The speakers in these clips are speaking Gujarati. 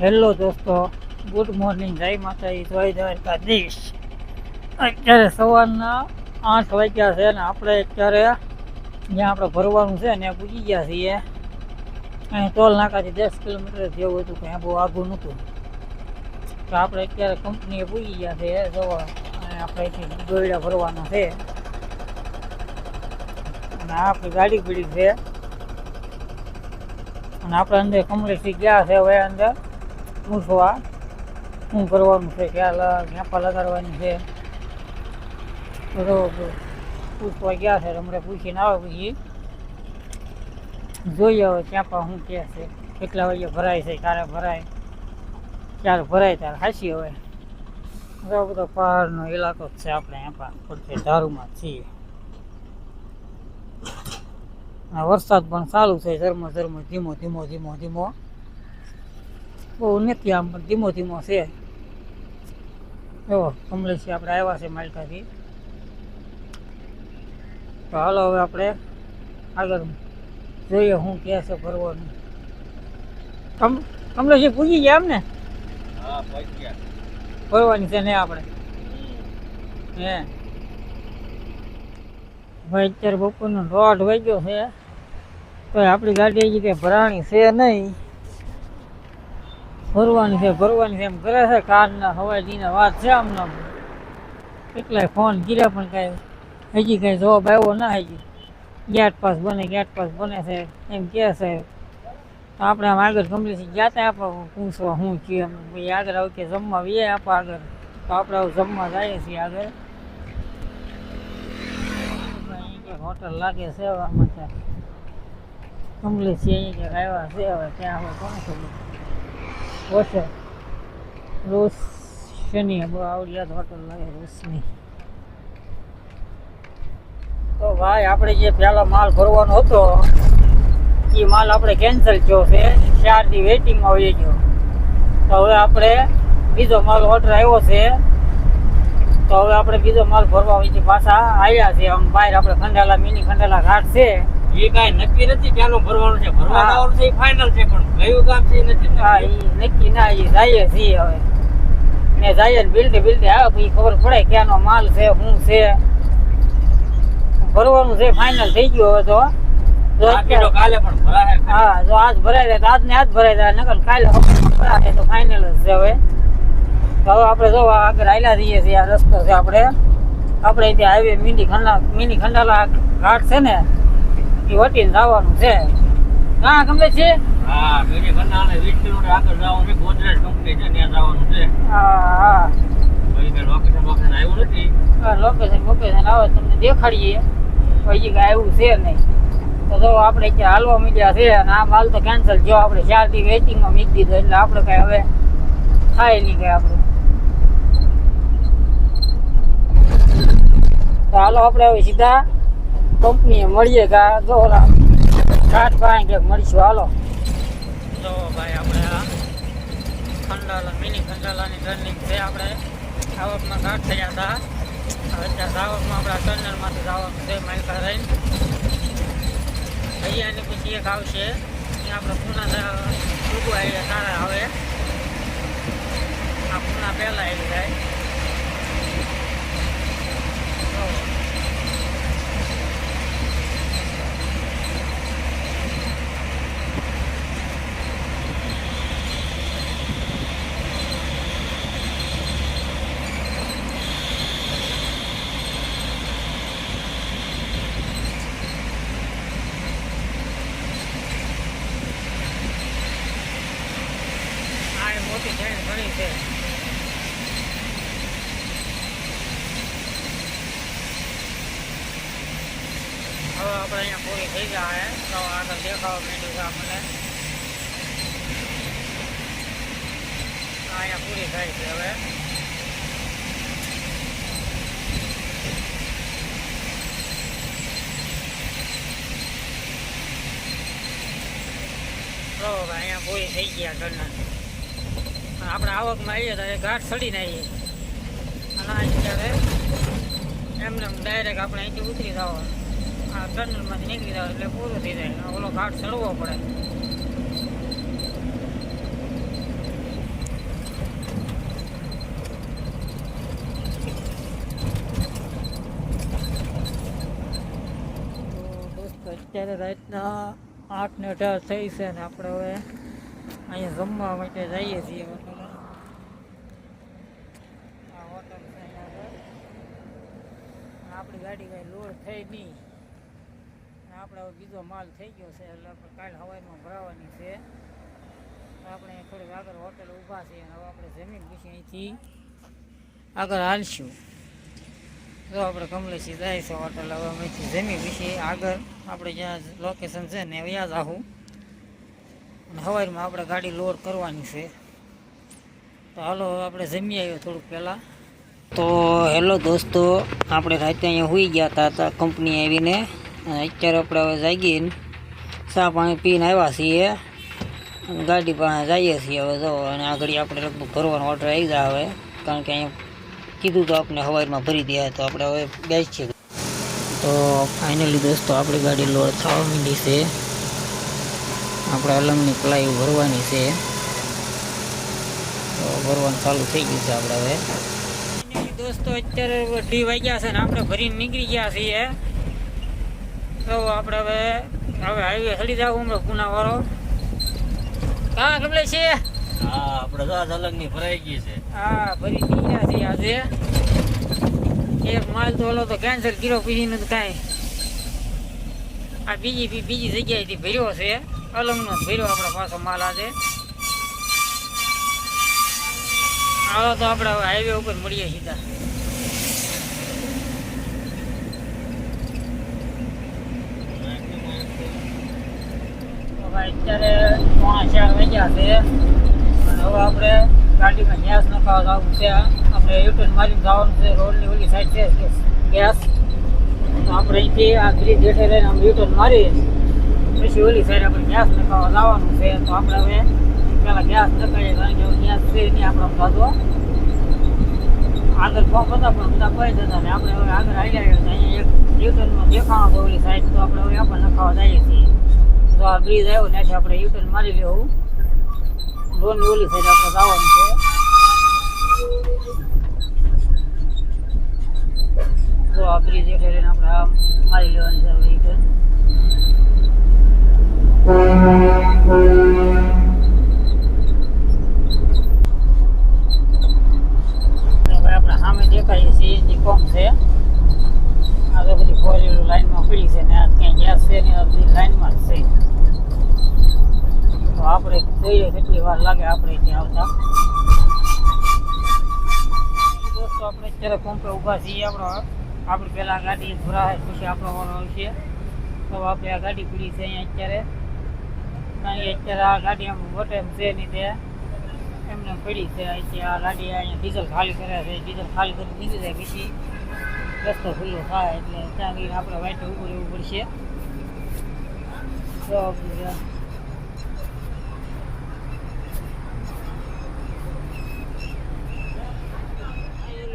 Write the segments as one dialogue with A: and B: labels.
A: હેલો દોસ્તો, ગુડ મોર્નિંગ, જય માતાજી, જય દ્વારકાધીશ. અત્યારે સવારના આઠ વાગ્યા છે ને આપણે અત્યારે જ્યાં આપણે ભરવાનું છે ને પૂજી ગયા છીએ. અહીં ટોલ નાકાથી દસ કિલોમીટર જેવું હતું ત્યાં બહુ આઘું નહોતું. તો આપણે અત્યારે કંપનીએ પૂજી ગયા છે જોવા અને આપણે દોયડા ભરવાના છે. અને આપણી ગાડી પીડી છે. અને આપણે અંદર કમલેશથી ગયા છે હવે અંદર. પૂછવા શું કરવાનું છે ક્યાં ક્યાંપા લગાડવાની છે. બરોબર પૂછવા ગયા છે હમણાં પૂછીને આવે પછી. જોઈએ હવે ક્યાંપા શું કહે છે, કેટલા વાગે ભરાય છે, ક્યારે ભરાય ક્યારે ભરાય, ત્યારે હાસી હવે. આ બધો પહાડનો ઇલાકો જ છે આપણે એમાં પડતે દારૂમાં છીએ. વરસાદ પણ ચાલુ છે ધર્મ ધર્મ ધીમો ધીમો ધીમો ધીમો. બહુ નથી આમ પણ ધીમો ધીમો છે. જો કમલેશી આપણે આવ્યા છે માલકાથી. તો હાલો હવે આપણે આગળ જોઈએ શું કહે છે ભરવાનું કમ કમલેશી પૂજી ગયા એમ ને
B: હા પહોંચી ગયા.
A: ભરવાની છે ને આપણે? હે. ભાઈ અત્યારે બપોરનો દોઢ વાગ્યો છે. તો આપણી ગાડી હજી કંઈ ભરાણી છે નહીં. ભરવાની છે ભરવાની છે, એમ કરે છે, કારના હવાઈ હવાઈજીના વાત છે આમનો કેટલાય ફોન કર્યા પણ કાંઈ. હજી કાંઈ જવાબ આવ્યો ના હજી. ગેટ પાસ બને, ગેટ પાસ બને છે, એમ કહે છે. તો આપણે આમ આગળ કમ્પ્લીટ ગયા ત્યાં આપણે પૂછવા શું છે એમ. ભાઈ આગળ આવું કે જમવા વીએ આપણે આગળ. તો આપણે આવું જમવા જઈએ છીએ આગળ. હોટલ લાગે છે આમાં ત્યાં. કમ્પ્લીટ અહીંયા ક્યાંક આવ્યા છે, હવે ત્યાં હવે કોણ ખબર. હોટલ રોશની બહુ આવડી યાદ હોટલ લાગે રોશની તો ભાઈ, આપણે જે પહેલો માલ ભરવાનો હતો એ માલ આપણે કેન્સલ થયો છે. ચાર દી વેઇટિંગમાં હોઈએ ગયો. તો હવે આપણે બીજો માલ ઓર્ડર આવ્યો છે. તો હવે આપણે બીજો માલ ભરવા હોય છે પાછા આવ્યા છે આમ બહાર આપણે ખંડાલા, મિની ખંડાલા ઘાટ છે.
B: એ કાંઈ નક્કી નથી ક્યાંનું ભરવાનું છે. ભરવાનું. આવવાનું છે એ ફાઇનલ છે પણ કયું કામ છે નથી
A: હા એ નક્કી ના એ જાય છે હવે. ને જાય બિલ્ડે બિલ્ડે આવે પછી ખબર પડે ક્યાંનો માલ છે શું છે. ભરવાનું છે ફાઇનલ થઈ ગયું હવે તો.
B: કાલે પણ ભરાય
A: હા જો આજ ભરાય જાય તો આજ ને આજ ભરાય જાય નકલ કાલે ભરાય તો ફાઇનલ જ છે હવે. તો હવે આપણે જો આગળ આયલા રહીએ છીએ આ રસ્તો છે આપણે. આપણે ત્યાં હાઈવે મિની ખંડા મિની ખંડાલા ઘાટ છે ને વટીને જવાનું છે. હા ગમે છે?
B: હા બીજી ઘરના અને વીસ આગળ જવાનું છે. ગોદરેજ કંપની છે ત્યાં જવાનું છે.
A: હા હા.
B: પછી કઈ લોકેશન આવ્યું નથી.
A: લોકેશન લોકેશન આવે તમને દેખાડીએ. પછી કાંઈ આવ્યું છે નહીં. તો જો આપણે ક્યાં હાલવા મીડ્યા છે અને આ માલ તો કેન્સલ જો આપણે ચાર દી વેઇટિંગમાં મીક દીધો એટલે આપણે કાંઈ હવે થાય નહીં કાંઈ આપણે. તો હાલો આપણે હવે સીધા કંપનીએ મળીએ કા જો ઘાટ પાસે કે મળીશું. હાલો. જો ભાઈ, આપણે આ ખંડાલા, મિની ખંડાલાની ટર્નિંગ છે આપણે. આવકમાં ઘાટ થયા હતા. હવે ત્યાં આવકમાં આપણા ટર્નરમાંથી જવાનું છે માઇકા રહીને. અહીંયાની પછી એક આવશે. અહીંયા આપણે પૂના ડૂબો આવી સારા આવે આ પૂના પહેલાં આવી જાય તો આ એ મોટી ટ્રેન ઘણી છે હવે આપણે અહીંયા પૂરી થઈ જાય તો આગળ દેખાવા માંડ્યું છે આપણને આ અહીંયા પૂરી થાય છે હવે તો હવે અહીંયા પૂરી થઈ ગયા ટર્નર આપણે આવકમાં આવીએ તો એ ઘાટ ચડીને આવીએ અને આ અત્યારે એમને ડાયરેક્ટ આપણે અહીંથી ઉતરી જવાનું આ ટનલમાંથી નીકળી જાવ એટલે પૂરું થઈ જાય. ઓલો ઘાટ ચડવો પડે. અત્યારે રાતના આઠ ને અઢાર થઈ છે ને આપણે હવે અહીંયા જમવા માટે જઈએ છીએ હોટલ આપણી ગાડી કાંઈ લોડ થઈ નહીં. આપણે હવે બીજો માલ થઈ ગયો છે, એટલે આપણે કાલ હવાઈમાં ભરાવાની છે. આપણે થોડીક આગળ હોટેલ ઊભા છે હવે આપણે જમીન પછી અહીંથી આગળ હાલશું. જો આપણે કમલેશી જાય છે હોટેલ, હવે અહીંથી જમી પછી આગળ આપણે જ્યાં લોકેશન છે ને ત્યાં જ આવું અને હવાઈમાં આપણે ગાડી લોડ કરવાની છે. તો હાલો આપણે જમી આવ્યો થોડુંક પહેલાં. તો હેલો દોસ્તો, આપણે રાતે અહીંયા સુઈ ગયા હતા કંપની આવીને અને અત્યારે આપણે હવે જાગીને ચા પાણી પીને આવ્યા છીએ. અને ગાડી પાસે જઈએ છીએ હવે જો અને આગળ આપણે લગભગ ભરવાનો ઓર્ડર આવી જાય હવે. કારણ કે અહીંયા કીધું તો આપણે હવાઈમાં ભરી દે, તો આપણે હવે બેસીએ. તો ફાઇનલી દોસ્તો, આપણી ગાડી લોડ થવા માંડી છે. આપણે અલંગની પ્લાઈ ભરવાની છે. તો ભરવાનું ચાલુ થઈ ગયું છે આપણે હવે. દોસ્તો, અત્યારે અઢી વાગ્યા છે ને, આપણે ભરીને નીકળી ગયા છીએ. તો આપણે હવે હવે હાઈવે ચડી જાવ હમણાં પુનાવાળો હા કમલે છે
B: હા આપણે તો આ અલગની ભરાઈ ગઈ છે.
A: હા ભરી છીએ આજે. એક માલ તો ઓલો તો કેન્સર કર્યો પછી નું કાંઈ. આ બીજી બીજી જગ્યાએથી ભર્યો છે. અલંગનો નો ભર્યો આપણે પાછો માલ આજે. આવો તો આપણે હવે હાઈવે ઉપર મળીએ સીધા. અત્યારે પોણા ચાર વાગ્યા છે. હવે આપણે ગાડીમાં ગેસ નખાવા જવું છે. આપણે યુટર્ન મારીને જવાનું છે. રોડની ઓલી સાઈડ છે ગેસ તો આપણે અહીંથી આ બ્રિજ હેઠે રહીને આમ યુટર્ન મારી પછી ઓલી સાઈડ આપણે ગેસ નખાવા જવાનું છે. તો આપણે હવે પહેલાં ગેસ નખાઈએ કારણ કે ગેસ છે નહીં આપણે ખાધો આગળ પંપ હતા, પણ બધા કોઈ જતા ને આપણે હવે આગળ આવી ગયા અહીંયા એક યુટર્નમાં દેખાણો તો ઓલી સાઈડ તો આપણે હવે આપણે નખાવા જઈએ છીએ. તો આ બ્રિજ આવ્યો, ત્યાંથી આપણે યુટર્ન મારી લેવું. લોન ઓલી સાઈડ આપણે જવાનું છે. તો આ બ્રિજ એટલે લઈને આપણે આમ મારી લેવાની છે યુટર્ન આપણે સામે દેખાય છે જે છે. આ તો બધી ફોર વ્હીલર લાઈનમાં પડી છે ને આ ક્યાંય ગેસ છે ને બધી લાઈનમાં જ છે. તો આપણે જોઈએ કેટલી વાર લાગે આપણે ત્યાં આવતા? દોસ્તો, આપણે અત્યારે પંપે ઊભા છીએ આપણો. આપણી પહેલાં ગાડી ભરાય પછી આપણો વાળો આવશે. તો આપણે આ ગાડી પડી છે અહીંયા અત્યારે. કારણ કે અત્યારે આ ગાડી આમ વટે એમ છે નહીં તે. એમને પડી છે અહીંથી આ ગાડી અહીંયા ડીઝલ ખાલી કરે છે. ડીઝલ ખાલી કરી નીકળી જાય પછી રસ્તો ખુલ્લો થાય એટલે ત્યાં આગળ આપણે વાઈટ ઊભું રહેવું પડશે. તો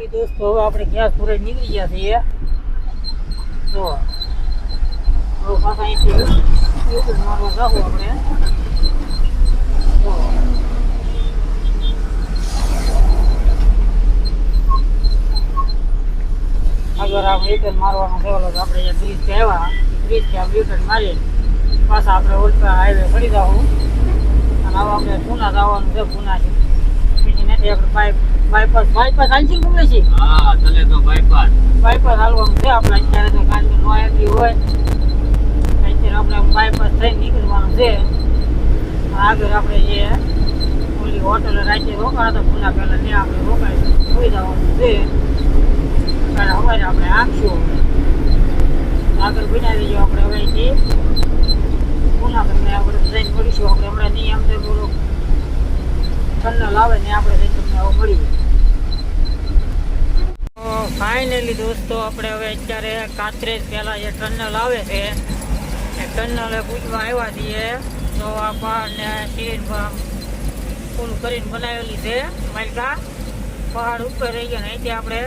A: આપણે દોસ્તો હવે આપણે ગેસ પૂરે નીકળી ગયા છીએ? તો પાછા આપણે. આગળ આપણે યુટર્ન મારવાનો થયેલો આપણે બ્રિજ મારીએ. પાછા આપણે ઉલટા હાઈવે ફરી જાવું. અને હવે આપણે પૂના જવાનું છે, પૂનાથી. બીજી આપણે બાય બાયપાસ બાયપાસ હાલશી ગમે છે?
B: હા તલે તો બાયપાસ
A: બાયપાસ હાલવાનું છે. આપણે અત્યારે તો કારણ તો નો આવી હોય. અત્યારે આપણે બાયપાસ થઈને નીકળવાનું છે. આગળ આપણે જે ઓલી હોટલ રાજ્ય રોકાણા તો પૂના પહેલાં ત્યાં આપણે રોકાઈ સુઈ જવાનું છે. અને સવારે આપણે આપશું આગળ બનાવી દઈએ આપણે હવે અહીંથી પુના આપણે જઈને મળીશું આપણે હમણાં નહીં આમ તો બોલો ટનલ આવે ને આપણે જઈને તમને મળીએ ફાઇનલી દોસ્તો, આપણે હવે અત્યારે કાત્રેજ પહેલાં જે ટનલ આવે છે, એ ટનલે પૂછવા આવ્યા છીએ. તો આ પહાડને સીરીને ફૂલ કરીને બનાવેલી છે, માલિકા. પહાડ ઉપર રહી ગયો ને અહીંથી આપણે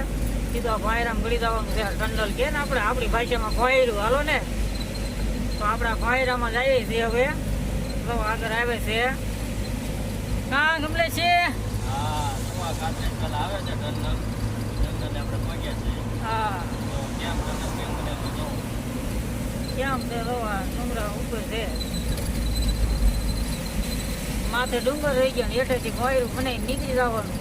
A: સીધા ભાયરામ ગળી જવાનું છે ટનલ કે ને આપણે આપણી ભાષામાં ભાયરું હાલો ને. તો આપણા ભાયરામાં જઈએ છીએ હવે. તો આગળ આવે છે. કાં ગમલે છે.
B: હા આવે છે ટનલ ટનલ આપણે પહોંચ્યા છે
A: હા
B: તો ત્યાં ટનલ કેમ બનેલું જોઉં
A: કેમ છે રોવા ડુંગરા ઉપર છે. માથે ડુંગર રહી ગયો ને હેઠેથી વાયરું બનાવી નીકળી જવાનું.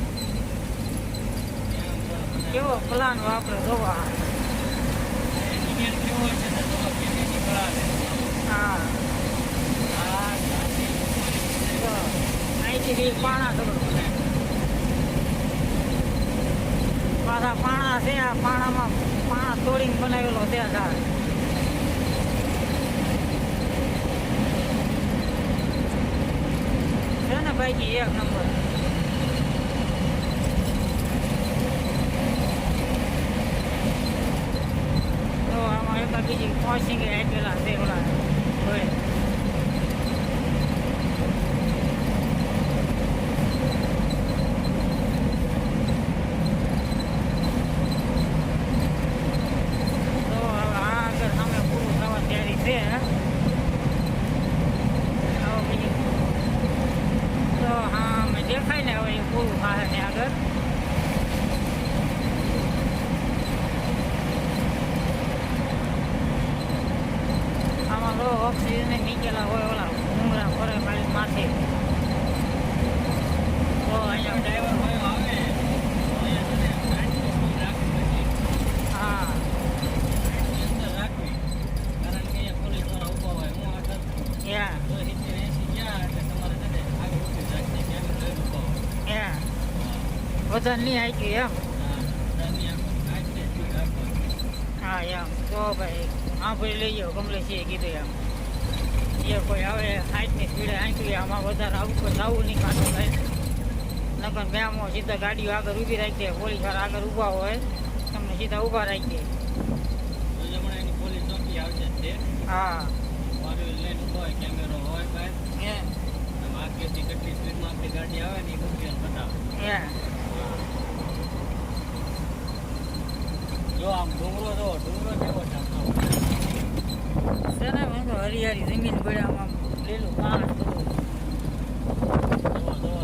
A: કેવો પ્લાન વાપરે જોવા. હા. અહીંથી પાણા થોડું પાછા પાણા છે, આ પાણામાં પાણા તોડીને બનાવેલો છે આ ભાઈ એક નંબર તો આમાં એકા બીજી પહોંચી ગયા એટલા છે ઓલા હોય તો હવે આ આગળ સામે પૂરું થવા તૈયારી છે હવે બીજું તો હા અમે દેખાય ને હવે એ પૂરું થાય ને આગળ આમાં લો ઓક્સિજન નીચેલા હોય ઓલા ડુંગરા ફરે ખાલી માથે તો અહીંયા
B: ડ્રાઈવર હોય આવે અહીંયા છે ને ગાડીની સ્પીડ રાખવી બધી.
A: હા
B: ગાડીની અંદર રાખવી કારણ કે અહીંયા પોલીસવાળા ઊભા હોય હું આગળ
A: યા
B: જો સિત્તેર એંસી ગયા એટલે તમારે છે ને આગળ ઊભી રાખવી ક્યાંક લઈને ઊભા હોય
A: યા વજન નહીં આપ્યું એમ?
B: હા
A: હા એમ. તો ભાઈ સાંભળી લઈ જાઓ કમલેશીએ કીધું એમ. એ કોઈ હવે હાઈટની સ્પીડે આંકી આમાં વધારે આવું કોઈ જવું નહીં કાઢો થાય નકર મેમો સીધા ગાડીઓ આગળ ઊભી રાખી દે પોલીસવાળા આગળ ઊભા હોય તમને સીધા ઊભા રાખી દે.
B: પોલીસ ચોકી આવશે તે
A: હા.
B: હોય કેમેરો હોય ભાઈ.
A: હે.
B: આગળથી કેટલી સ્પીડમાં આપણી ગાડી આવે ને એ બતાવે
A: હે
B: જો આમ ડુંગરો જો ડુંગરો કેવો છે આમ તો.
A: છે ને મેં તો હરિયાળી જમીન લીલું પાણી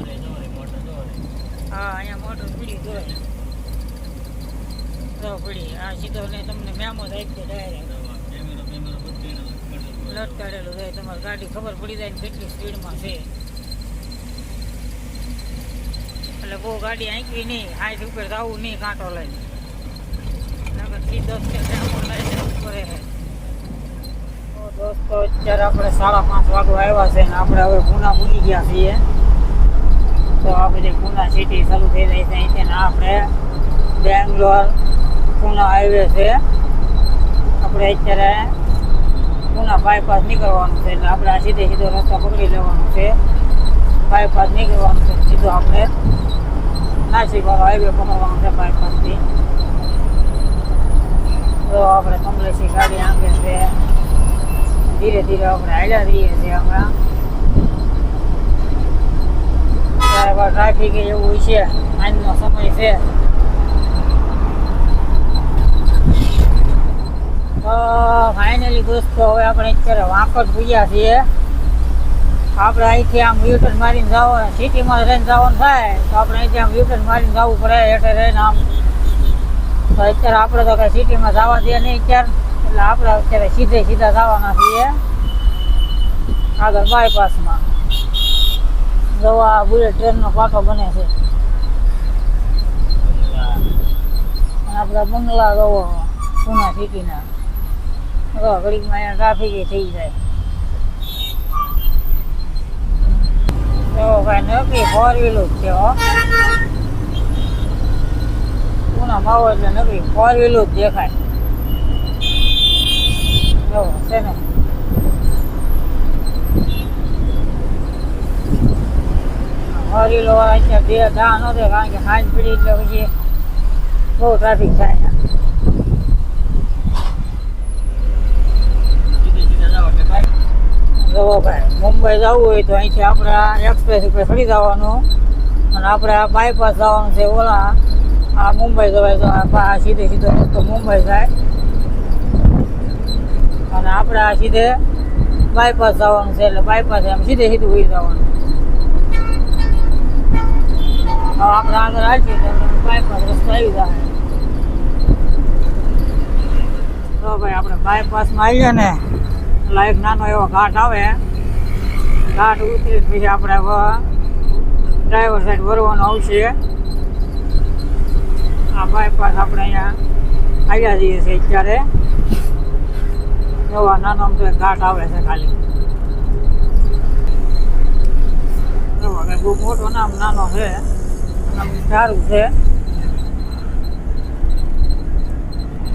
B: રે જો રે મોટો જો
A: હા અહીંયા મોટર પીડી જોઈએ તો પડી આ સીધો ને તમને મેમો જ આપી ડાયરેક્ટ
B: આમ લટકાડેલું.
A: તમારી ગાડી ખબર પડી જાય ને કેટલી સ્પીડમાં છે. એટલે બહુ ગાડી આંકી નહીં હાઈટ ઉપર જવું નહીં કાંટો લઈને. નકર સીધો જ છે ટેમ્પો લઈને ઉપર હે. તો દોસ્તો અત્યારે આપણે સાડા પાંચ વાગવા આવ્યા છે ને આપણે હવે પૂના પૂજી ગયા છીએ તો આ બધી પૂના સિટી શરૂ થઈ રહી છે અહીંથી ને આપણે બેંગ્લોર પૂના હાઈવે છે આપણે અત્યારે પૂના બાયપાસ નીકળવાનું છે એટલે આપણે આ સીધે સીધો રસ્તો પકડી લેવાનો છે બાયપાસ નીકળવાનું છે સીધો આપણે નાસિક વાળો હાઈવે પકડવાનો છે બાયપાસથી તો આપણે કમલેશી ગાડી આંગે છે. ધીરે ધીરે આપણે હાલ્યા રહીએ છીએ હમણાં. ત્યારે ટ્રાફિક એવું છે આજનો સમય છે. તો ફાઇનલી દોસ્તો, હવે આપણે અત્યારે વાંકડ પૂજ્યા છીએ. આપણે અહીંથી આમ યુટર્ન મારીને જવાનું સિટીમાં રહીને જવાનું થાય, તો આપણે અહીંથી આમ યુટર્ન મારીને જવું પડે એટલે રહીને આમ અત્યારે આપણે તો કઈ સિટીમાં જવા દે નહીં અત્યારે એટલે આપણે અત્યારે સીધે સીધા જવાના છીએ. આગળ બાયપાસમાં જવા બુલેટ ટ્રેનનો પાટો બને છે. આપણા બંગલા જવો પુના સિટીના. ઘડીકમાં અહીંયા ટ્રાફિક થઈ જાય. તો કાંઈ નક્કી ફોર વ્હીલર છે હો. પુના એટલે નકરી ફોર વ્હીલું દેખાય. છે ને. બહુ ટ્રાફિક થાય ભાઈ, મુંબઈ જવું હોય તો અહીંથી આપણે એક્સપ્રેસ ઉપર ફરી જવાનું. અને આપણે બાયપાસ જવાનું છે ઓલા આ મુંબઈ જવાય તો આ સીધે સીધો રસ્તો મુંબઈ જાય. અને આપણે આ સીધે બાયપાસ જવાનું છે એટલે બાયપાસ એમ સીધે સીધું ઉઈ જવાનું. હવે આપણે આગળ હાલીએ તો બાયપાસ રસ્તો આવી જાય. તો ભાઈ આપણે બાયપાસમાં આવીએ ને, એટલે એક નાનો એવો ઘાટ આવે. ઘાટ ઉતરી પછી આપણે ડ્રાઈવર સાઈડ ભરવાનું આવશે. આ બાયપાસ આપણે અહીંયા આવ્યા જઈએ છીએ અત્યારે. એવા નાનો અમથો ઘાટ આવે છે ખાલી. બહુ મોટો નામ નાનો છે. આમ સારું છે.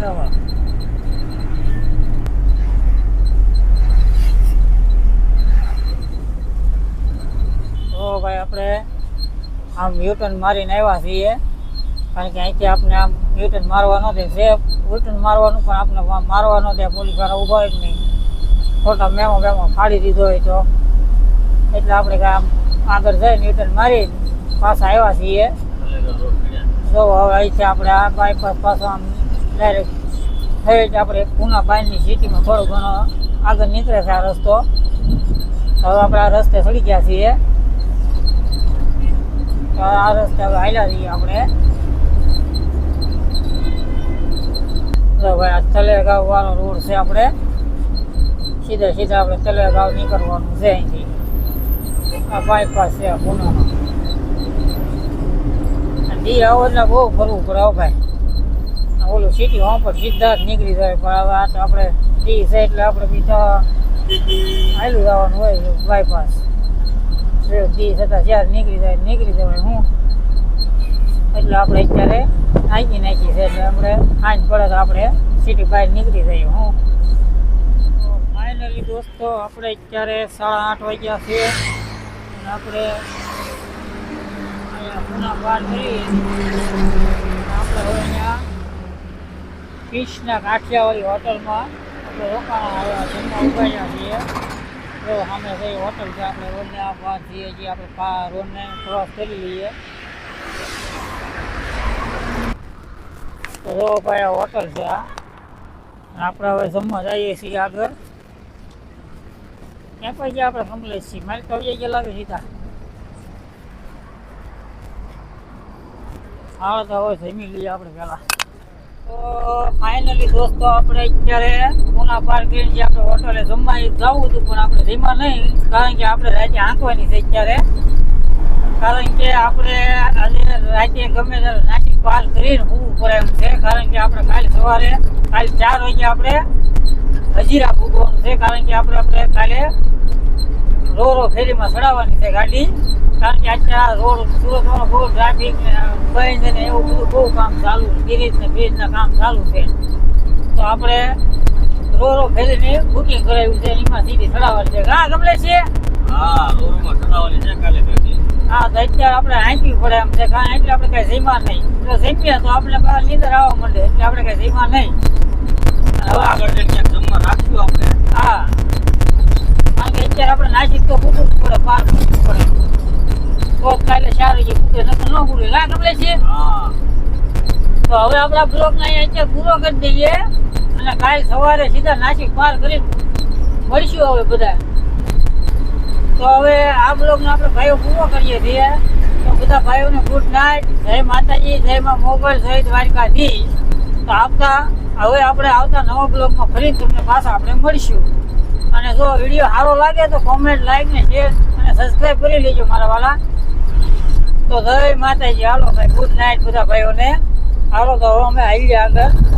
A: એવો. તો ભાઈ આપણે આમ યુટર્ન મારીને આવ્યા છીએ. કારણ કે અહીંથી આપણે આમ રિટર્ન મારવા ન દે. જે યુટર્ન મારવાનું પણ આપણે મારવા ન દે. પોલીસવાળા ઊભા જ નહીં. ખોટા મેમો મેમો ફાડી દીધો હોય તો. એટલે આપણે આમ આગળ જઈને રિટર્ન મારી પાછા આવ્યા છીએ. જો હવે અહીંથી આપણે આ બાયપાસ પાછો આમ ડાયરેક્ટ થઈ જ આપણે પૂના બાયની સિટીમાં થોડો ઘણો આગળ નીકળે છે આ રસ્તો. હવે આપણે આ રસ્તે ચડી ગયા છીએ. આ રસ્તે હવે હાલ્યા છીએ આપણે. જો ભાઈ આ તલેગાંવ વાળો રોડ છે આપણે. સીધા સીધા આપણે તલેગાવ નીકળવાનું છે અહીંથી. આ બાયપાસ છે પૂનાનો દી આવો એટલે બહુ ફરવું પડે હો ભાઈ. ઓલું સિટી હોમ પર સીધા જ નીકળી જાય, પણ હવે આ તો આપણે ડી છે એટલે આપણે બીજા હાલું જવાનું હોય બાયપાસ ડી થતાં જ્યારે નીકળી જાય, નીકળી જવાય હું. એટલે આપણે અત્યારે નાખી નાખી છે એટલે આપણે આજ પડે તો આપણે સિટી બહાર નીકળી જઈએ હું. ફાઇનલી દોસ્તો, આપણે અત્યારે સાડા આઠ વાગ્યા છે અને આપણે અહીંયા પુના પાર કરી આપણે હવે અહીંયા ફિશના કાઠિયાવાડી હોટલમાં આપણે રોકાણા આવ્યા, જમવા ઊભા છીએ. જો સામે કઈ હોટલ છે આપણે રોડને આ પાર છીએ, જે આપણે પા રોડને ક્રોસ કરી લઈએ. તો જો ભાઈ હોટલ છે આ આપણે હવે જમવા જઈએ છીએ આગળ. ત્યાં પછી આપણે કમ્પ્લેટ છીએ મારે તો જગ્યા ગયા લાગે સીધા. હા, તો હવે જમી લઈએ આપણે પહેલાં. તો ફાઇનલી દોસ્તો, આપણે અત્યારે પૂના પાર કરીને જે આપણે હોટલે જમવા જવું હતું, પણ આપણે જમવા નહીં, કારણ કે આપણે રાતે આંકવાની છે અત્યારે. કારણ કે આપણે આજે રાતે ગમે ત્યારે પાર કરીને ઊભું પડે એમ છે, કારણ કે આપણે કાલે સવારે, કાલે ચાર વાગે આપણે હજીરા ભૂગવાનું છે, કારણ કે આપણે આપણે કાલે રો રો ફેરીમાં ચડાવવાની છે ગાડી. કારણ કે અત્યારે આ રોડ સુરતમાં બહુ ટ્રાફિક ને બંધ ને એવું બધું બહુ કામ ચાલુ ગિરીજ ને બ્રિજના કામ ચાલુ છે. તો આપણે રો રો ફેરીને બુકિંગ કરાવ્યું છે, એમાં સીધી ચડાવવાની છે. હા ગમલે છે?
B: હા રોડમાં ચડાવવાની છે, કાલે બેઠી
A: હા તો અત્યારે આપણે આંકી પડે એમ છે. કારણ એટલે આપણે કઈ સીમા નહીં. તો સીમીએ તો આપણે બહાર નીંદર આવવા માંડે એટલે આપણે કઈ સીમા નહીં.
B: હવે આગળ ક્યાંક જમવા રાખ્યું આપણે
A: હા. કારણ કે અત્યારે આપણે નાસિક તો પૂછવું જ પડે પાર પડે. તો કાલે સારું છે પૂછે નકર ન પૂછે લા ગમલે છે?
B: હા.
A: તો હવે આપણા બ્લોગને અહીંયા અત્યારે પૂરો કરી દઈએ. અને કાલે સવારે સીધા નાસિક પાર કરી મળીશું હવે બધા તો હવે આ બ્લોગને આપણે ભાઈઓ પૂરો કરીએ છીએ. તો બધા ભાઈઓને ગુડ નાઇટ જય માતાજી, જય માં મોગલ, જય દ્વારકાધીશ. તો આવતા હવે આપણે આવતા નવા બ્લોગમાં ફરી તમને પાછા આપણે મળીશું. અને જો વીડિયો સારો લાગે તો કોમેન્ટ લાઈક ને શેર અને સબસ્ક્રાઈબ કરી લેજો મારા વાલા. તો જય માતાજી. હાલો ભાઈ ગુડ નાઇટ બધા ભાઈઓને. હાલો તો હવે અમે આવી આગળ.